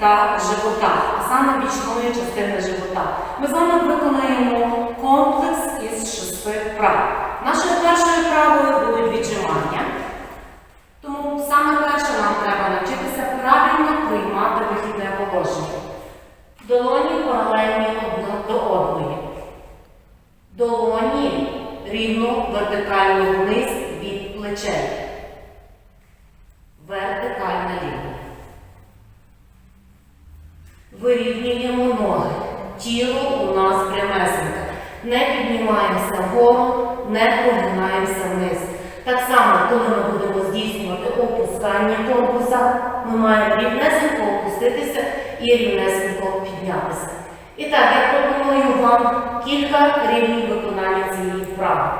та живота, а саме бічної частини живота. Ми з вами виконаємо комплекс із шести вправ. Нашою першою вправою будуть віджимання. Тому саме перше нам треба навчитися правильно приймати вихідне положення. Долоні паралельні одна до одної. Долоні рівно вертикально вниз від плечей. Вертикальна лінія. Вирівнюємо ноги. Тіло у нас прямесеньке. Не піднімаємося не прогинаємося вниз. Так само, коли ми будемо здійснювати опускання корпуса, ми маємо рівнесенько опуститися і рівнесенько піднятися. І так, я пропоную вам кілька рівнів виконання цієї вправи.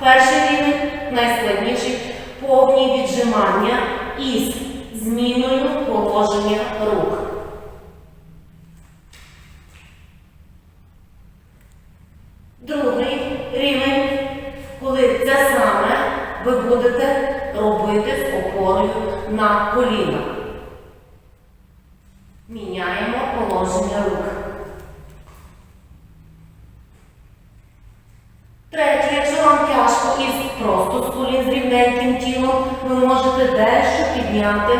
Перший рівень найскладніший повні віджимання із зміною положення рук. Другий рівень, коли це саме ви будете робити з опорою на коліна. Міняємо положення рук. Третє, якщо вам тяжко із просто колін з рівненьким тілом, ви можете дещо підняти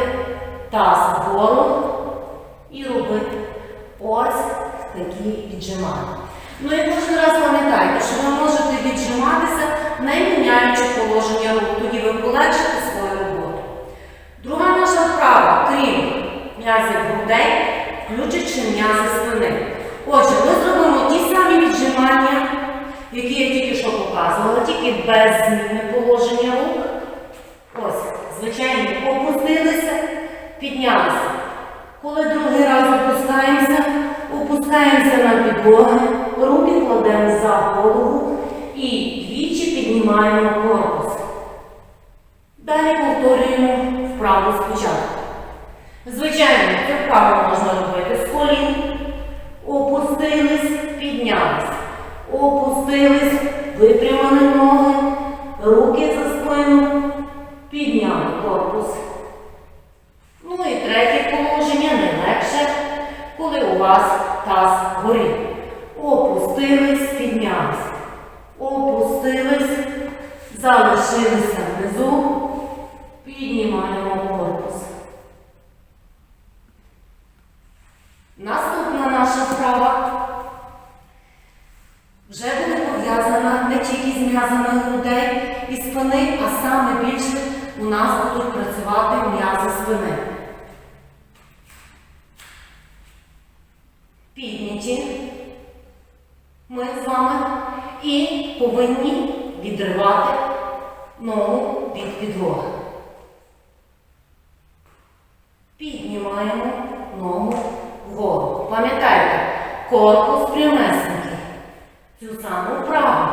таз вгору і робити ось такі віджимання. Ну і кожен раз пам'ятайте, що ви можете віджиматися, не міняючи положення рук, тоді ви полегшите свою роботу. Друга наша вправа, крім м'язів грудей, м'язи спини. Отже, ми зробимо ті самі віджимання, які я тільки що показувала, тільки без зміни положення рук. Ось, звичайно, опустилися, піднялися. Коли другий раз опускаємося, опускаємося на підлогу, руки кладемо за голову і двічі піднімаємо корпус. Далі повторюємо вправу спочатку. Звичайно, цю вправу можна робити з колін. Опустились, піднялись. Опустились, випрямили ноги, руки за спину, підняли корпус. Ну і третє положення не легше, коли у вас таз горить. Опустились, піднялись. Опустились, залишилися внизу, піднімаємо корпус. Наступна наша вправа вже буде пов'язана не тільки з м'язами грудей і спини, а саме більше у нас будуть працювати м'язи спини. Підняті ми з вами і повинні відривати ногу від підлоги. Піднімаємо ногу вгору. Пам'ятайте, корпус прямесенький. Цю саму вправу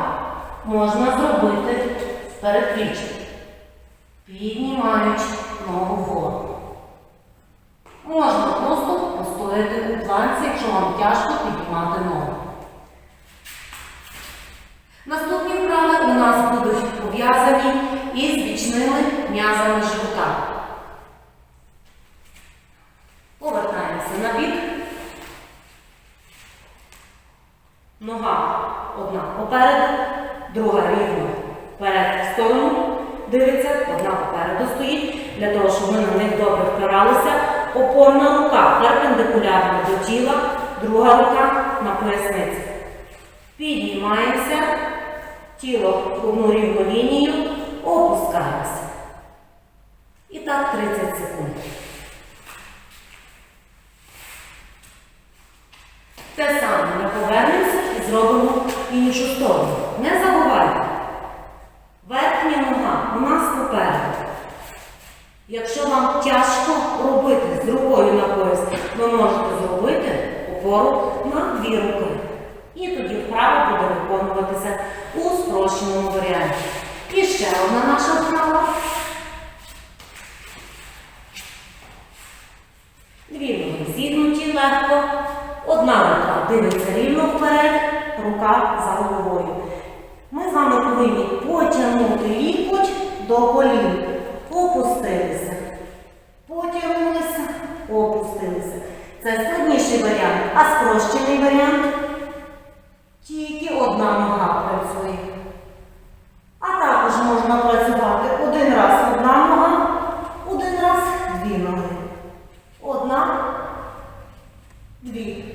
можна зробити з передпліччям, піднімаючи ногу вгору. Можна просто постояти у планці, якщо вам тяжко піднімати ногу. Наступні вправи у нас будуть пов'язані із бічними м'язами живота. Повертаємося на бік. Нога одна попереду, друга рівно вперед в сторону дивиться, одна попереду стоїть, для того, щоб ми на них добре впиралися. Опорна рука перпендикулярна до тіла, друга рука на поясниці. Піднімаємося, тіло в одну рівну лінію, опускаємося. І так 30 секунд. Те саме ми повернемося і зробимо іншу сторону. Не забувайте. Верхня нога у нас попереду. Якщо вам тяжко робити з рукою на пояс, ви можете зробити опору на дві руки. І тоді вправа буде виконуватися у спрощеному варіанті. І ще одна наша вправа. Дві ноги зігнуті легко. Одна рука дивиться рівно вперед, рука за головою. Ми з вами повинні потягнути лікоть до колін. Опустилися. Потягнулися, опустилися. Це інший варіант. А спрощений варіант тільки одна нога працює. А також можна працювати один раз одна нога, один раз дві ноги. Одна, дві.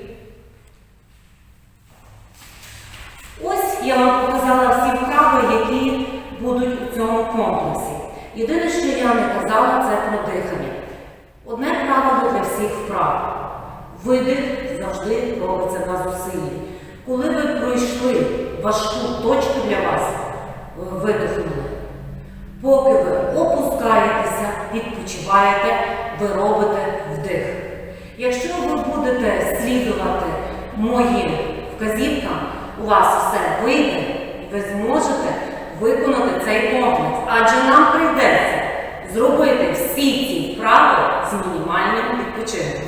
Ось я вам показала всі вправи, які будуть у цьому комплексі. Єдине, що я не казала, це про дихання. Одне правило для всіх вправ. Видих завжди робиться на зусиллі. Коли ви пройшли важку точку для вас, ви видихнули. Поки ви опускаєтеся, відпочиваєте, ви робите вдих. Якщо ви будете слідувати моїм вказівкам, у вас все вийде, ви зможете виконати цей комплекс. Адже нам прийдеться зробити всі ці вправи з мінімальним відпочинком.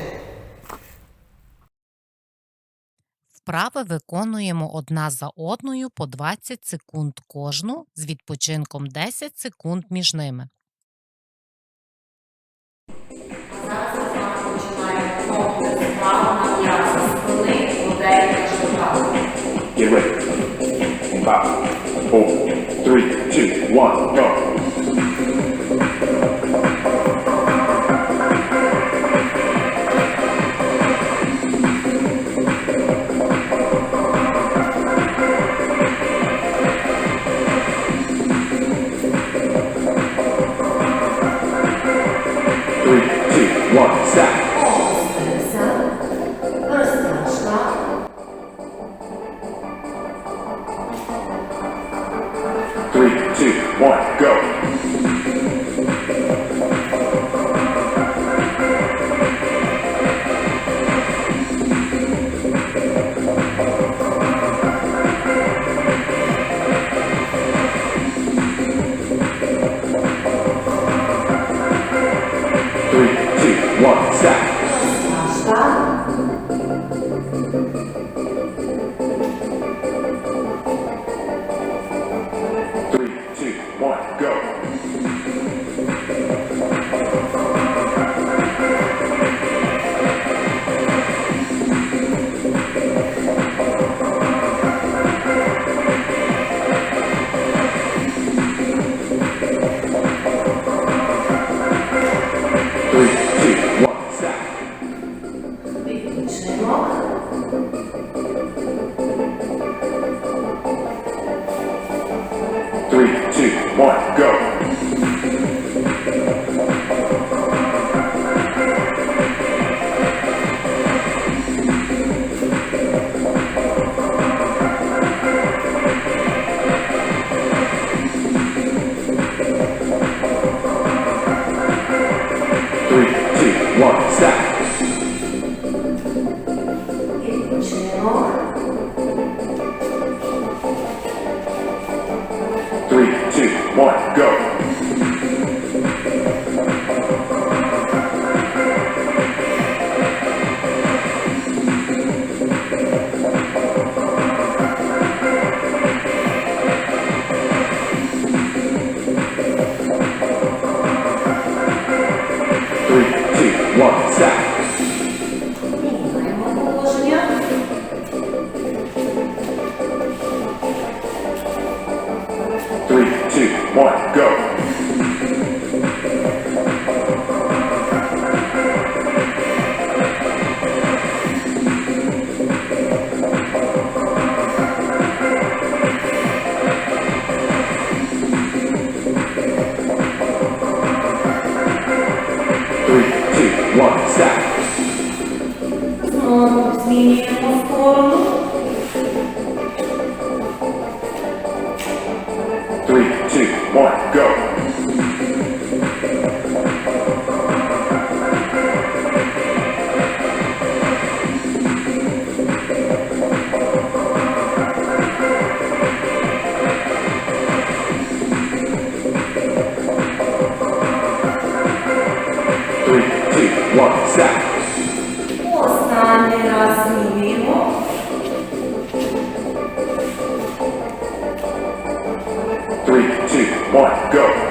Вправи виконуємо одна за одною по 20 секунд кожну з відпочинком 10 секунд між ними. Зараз з вами починаємо комплекс на м'ясо спини, грудей та живота. Get ready. Five, four, three, two, one, go. One, go. Three, two, one, go. Three, two, one, stop. One, go. One, stop. One, go.